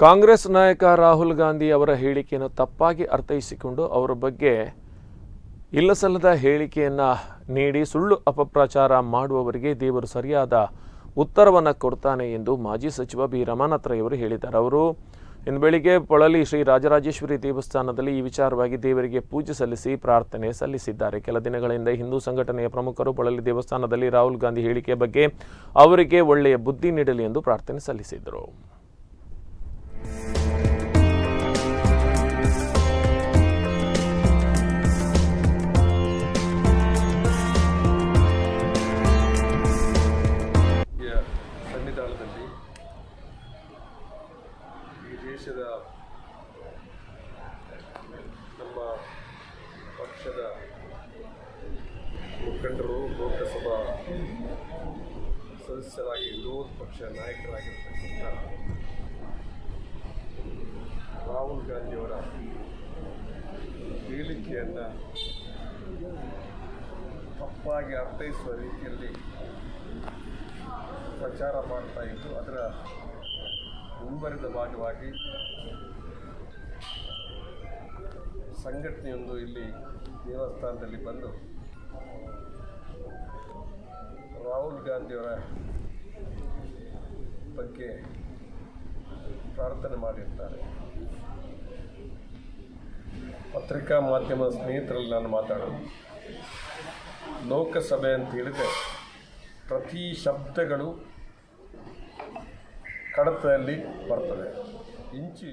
ಕಾಂಗ್ರೆಸ್ ನಾಯಕ ರಾಹುಲ್ ಗಾಂಧಿ ಅವರ ಹೇಳಿಕೆಯನ್ನು ತಪ್ಪಾಗಿ ಅರ್ಥೈಸಿಕೊಂಡು ಅವರ ಬಗ್ಗೆ ಇಲ್ಲಸಲ್ಲದ ಹೇಳಿಕೆಯನ್ನು ನೀಡಿ ಸುಳ್ಳು ಅಪಪ್ರಚಾರ ಮಾಡುವವರಿಗೆ ದೇವರು ಸರಿಯಾದ ಉತ್ತರವನ್ನು ಕೊಡ್ತಾನೆ ಎಂದು ಮಾಜಿ ಸಚಿವ ಬಿ ರಮಾನಾಥ್ ಹೇಳಿದ್ದಾರೆ. ಅವರು ಇಂದು ಬೆಳಿಗ್ಗೆ ಪೊಳಲಿ ಶ್ರೀ ರಾಜರಾಜೇಶ್ವರಿ ದೇವಸ್ಥಾನದಲ್ಲಿ ಈ ವಿಚಾರವಾಗಿ ದೇವರಿಗೆ ಪೂಜೆ ಸಲ್ಲಿಸಿ ಪ್ರಾರ್ಥನೆ ಸಲ್ಲಿಸಿದ್ದಾರೆ. ಕೆಲ ದಿನಗಳಿಂದ ಹಿಂದೂ ಸಂಘಟನೆಯ ಪ್ರಮುಖರು ಪೊಳಲಿ ದೇವಸ್ಥಾನದಲ್ಲಿ ರಾಹುಲ್ ಗಾಂಧಿ ಹೇಳಿಕೆ ಬಗ್ಗೆ ಅವರಿಗೆ ಒಳ್ಳೆಯ ಬುದ್ಧಿ ನೀಡಲಿ ಎಂದು ಪ್ರಾರ್ಥನೆ ಸಲ್ಲಿಸಿದರು. ಸನ್ನಿಧಾನದಲ್ಲಿ ಈ ದೇಶದ ನಮ್ಮ ಪಕ್ಷದ ಮುಖಂಡರು ಲೋಕಸಭಾ ಸದಸ್ಯರಾಗಿ ವಿರೋಧ ಪಕ್ಷ ನಾಯಕರಾಗಿರ್ತಕ್ಕಂಥ ರಾಹುಲ್ ಗಾಂಧಿಯವರ ಹೇಳಿಕೆಯನ್ನು ತಪ್ಪಾಗಿ ಅರ್ಥೈಸುವ ರೀತಿಯಲ್ಲಿ ಪ್ರಚಾರ ಮಾಡ್ತಾ ಇದ್ದು ಅದರ ಮುಂಬರಿದ ಭಾಗವಾಗಿ ಸಂಘಟನೆಯೊಂದು ಇಲ್ಲಿ ದೇವಸ್ಥಾನದಲ್ಲಿ ಬಂದು ರಾಹುಲ್ ಗಾಂಧಿಯವರ ಬಗ್ಗೆ ಪ್ರಾರ್ಥನೆ ಮಾಡಿರ್ತಾರೆ. ಪತ್ರಿಕಾ ಮಾಧ್ಯಮದ ಸ್ನೇಹಿತರಲ್ಲಿ ನಾನು ಮಾತಾಡೋದು. ಲೋಕಸಭೆ ಅಂತ ಹೇಳಿದರೆ ಪ್ರತಿ ಶಬ್ದಗಳು ಕಡತದಲ್ಲಿ ಬರ್ತದೆ. ಇಂಚು